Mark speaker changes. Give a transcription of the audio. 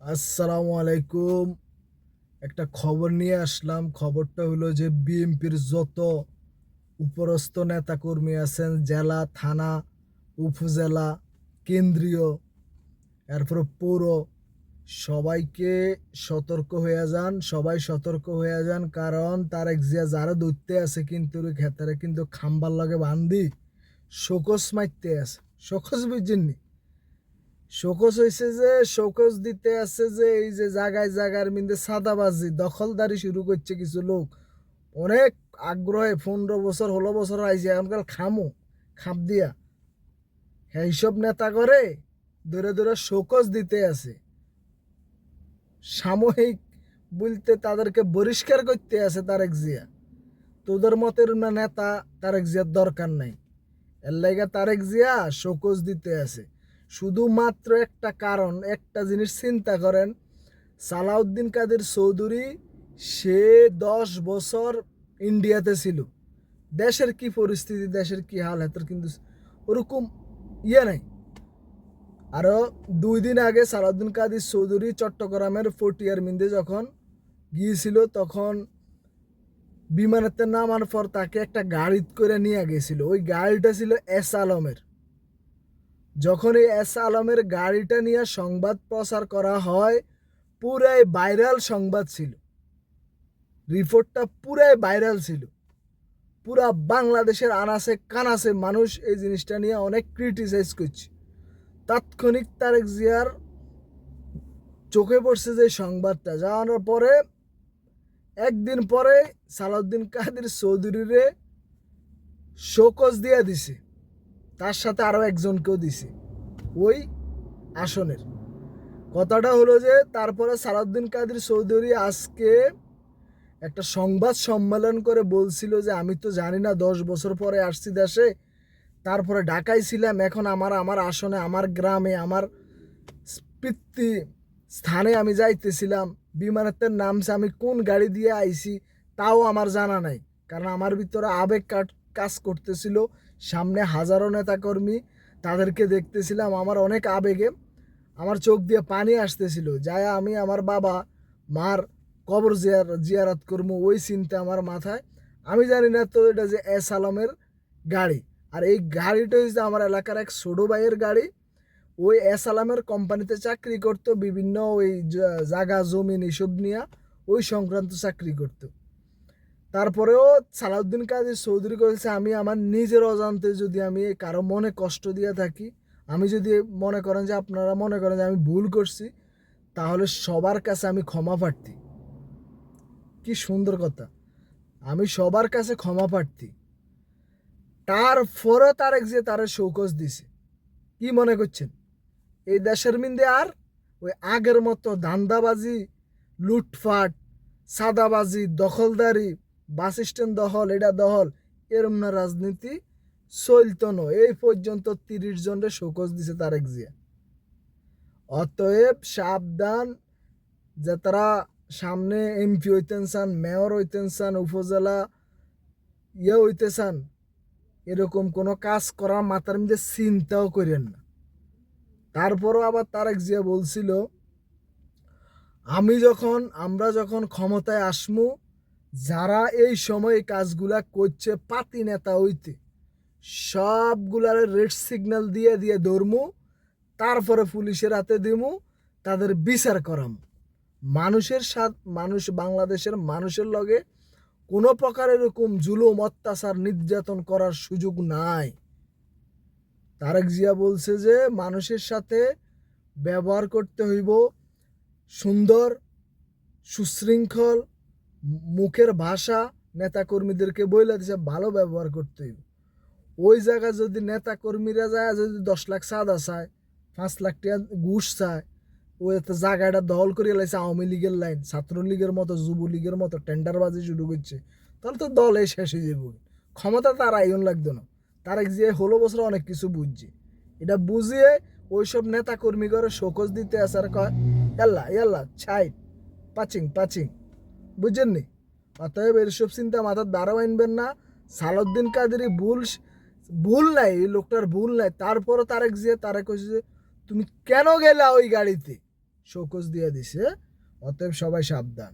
Speaker 1: আসসালামু আলাইকুম একটা খবর নিয়ে আসলাম। খবরটা হলো যে বিএনপির যত উপরস্থ নেতাকর্মী আছেন, জেলা, থানা, উপজেলা, কেন্দ্রীয়, এরপরে পৌর, সবাইকে সতর্ক হয়ে যান। সবাই সতর্ক হয়ে যান কারণ তার এক জিয়া যারা দৈত্যে আছে কিন্তু ক্ষেত্রে কিন্তু খাম্বার লগে বান্ধি শোকস মারতে আছে। শোকস বুঝছেননি শোকস হয়েছে যে, শোকস দিতে আছে যে, এই যে জায়গায় জায়গার মিন্দে সাদাবাজি, দখলদারি শুরু করছে কিছু লোক। অনেক আগ্রহে পনেরো বছর, ষোলো বছর আইছে এখনকার খামো, খাপ দিয়া। হ্যাঁ এইসব নেতা করে, ধরে ধরে শোকস দিতে আছে। সাময়িক বলতে তাদেরকে বহিষ্কার করতে আছে তারেক জিয়া। তোদের মতের নেতা তারেক জিয়ার দরকার নাই। এর লাইগা তারেক জিয়া শোকস দিতে আছে। শুধুমাত্র একটা কারণ, একটা জিনিস চিন্তা করেন, সালাউদ্দিন কাদের চৌধুরী, সে দশ বছর ইন্ডিয়াতে ছিল। দেশের কি পরিস্থিতি, দেশের কি হাল হেতার কিন্তু ওরকম ইয়ে নাই। আরও দুই দিন আগে সালাউদ্দিন কাদের চৌধুরী চট্টগ্রামের ফটিয়ার মিন্দে যখন গিয়েছিল, তখন বিমানেতে নামার পর তাকে একটা গাড়ি করে নিয়ে গেছিল। ওই গাড়িটা ছিল এস আলমের। যখন এই এস আলমের গাড়িটা নিয়ে সংবাদ প্রচার করা হয়, পুরাই ভাইরাল সংবাদ ছিল। রিপোর্টটা পুরাই ভাইরাল ছিল। পুরা বাংলাদেশের আনাসে কানাসে মানুষ এই জিনিসটা নিয়ে অনেক ক্রিটিসাইজ করছে। তাৎক্ষণিক তারেক জিয়ার চোখে পড়ছে যে সংবাদটা। জানানোর পরে, একদিন পরে সালাউদ্দিন কাদের চৌধুরীরে শোকজ দিয়ে দিছে। তার সাথে আরও একজনকেও দিছে। ওই আসনের। কথাটা হলো যে, তারপরে সালাউদ্দিন কাদের চৌধুরী আজকে একটা সংবাদ সম্মেলন করে বলছিল যে, আমি তো জানি না, দশ বছর পরে আসছি দেশে। তারপরে ঢাকায় ছিলাম, এখন আমার আমার আসনে, আমার গ্রামে, আমার পিতৃ স্থানে আমি যাইতেছিলাম। বিমানের নামছে আমি কোন গাড়ি দিয়ে আইছি, তাও আমার জানা নাই। কারণ আমার ভিতরে আবেগ কাট- কাজ করতেছিল। সামনে হাজারো নেতাকর্মী, তাদেরকে দেখতেছিলাম, আমার অনেক আবেগে। আমার চোখ দিয়ে পানি আসতেছিল যাই আমি আমার বাবা, মার কবর জিয়ার, জিয়ারাত করব ওই চিন্তা আমার মাথায়। আমি জানি না তো এটা যে এস আলমের গাড়ি। আর এই গাড়িটা হচ্ছে আমার এলাকার এক ছোটো ভাইয়ের গাড়ি। ওই এস আলামের কোম্পানিতে চাকরি করতো, বিভিন্ন ওই জা- জাগা, জমিন এসব নিয়ে ওই সংক্রান্ত চাকরি করতো। তারপরেও সালাউদ্দিন কাজী চৌধুরী করেছে আমি আমার নিজের অজান্তে যদি আমি কারও মনে কষ্ট দিয়ে থাকি, আমি যদি মনে করেন যে আপনারা মনে করেন যে আমি ভুল করছি, তাহলে সবার কাছে আমি ক্ষমা প্রার্থী। কি সুন্দর কথা। আমি সবার কাছে ক্ষমা প্রার্থী। তারপরও তারেক যে তারে শৌকস দিছে। কি মনে করছেন? এই দেশের মিন্দে আর ওই আগের মতো দান্দাবাজি লুটফাট, সাদাবাজি, দখলদারি বাস স্ট্যান্ড দখল, এটা দহল এরম না রাজনীতি চলতো না। এই পর্যন্ত তিরিশ জনের শোকজ দিছে তারেক জিয়া। অতএব সাবধান যে তারা সামনে এমপি হইতেন চান, মেয়র হইতেন চান, উপজেলা ইয়ে হইতে চান, এরকম কোনো কাজ করার মাথার মধ্যে চিন্তাও করেন না। তারপরও আবার তারেক জিয়া বলছিল, আমি যখন, আমরা যখন ক্ষমতায় আসমু যারা এই সময় কাজগুলা করছে পাতি নেতা হইতে, সবগুলার রেড সিগন্যাল দিয়ে দিয়ে ধরমু, তারপরে পুলিশের হাতে দিমু, তাদের বিচার করাম। মানুষের সাথ, মানুষ, বাংলাদেশের মানুষের লগে কোনো প্রকার এরকম জুলুম, অত্যাচার, নির্যাতন করার সুযোগ নাই। তারেক জিয়া বলছে যে, মানুষের সাথে ব্যবহার করতে হইব সুন্দর, সুশৃঙ্খল মুখের ভাষা নেতাকর্মীদেরকে বইলা দিছে, ভালো ব্যবহার করতে ওই জায়গায় যদি নেতাকর্মীরা যায়, যদি দশ লাখ চাঁদা চায়, পাঁচ লাখ টাকা ঘুষ চায় ওই একটা জায়গাটা দখল করে লাইছে, আওয়ামী লীগের লাইন, ছাত্রলীগের মতো, যুবলীগের মতো, টেন্ডারবাজি শুরু করছে, তাহলে তো দলে শেষ হয়ে যাবে। ক্ষমতা তার আইন লাগতো না। তার এক যে হলো বছর অনেক কিছু বুঝছে। এটা বুঝিয়ে ওইসব নেতা কর্মী করে শোকজ দিতে আসার কয়, ইয়াল্লা ইয়াল্লা ছাই পাচিং পাচিং। বুঝছেন নি অতএব এইসব চিন্তা মাথার দ্বারাও আনবেন না। সালুদ্দিন কাদেরই ভুল ভুল নাই, এই লোকটার ভুল নাই। তারপরও তারেক যে তারেক কইছে যে, তুমি কেন গেলা ওই গাড়িতে? শোকজ দিয়ে দিছে। অতএব সবাই সাবধান।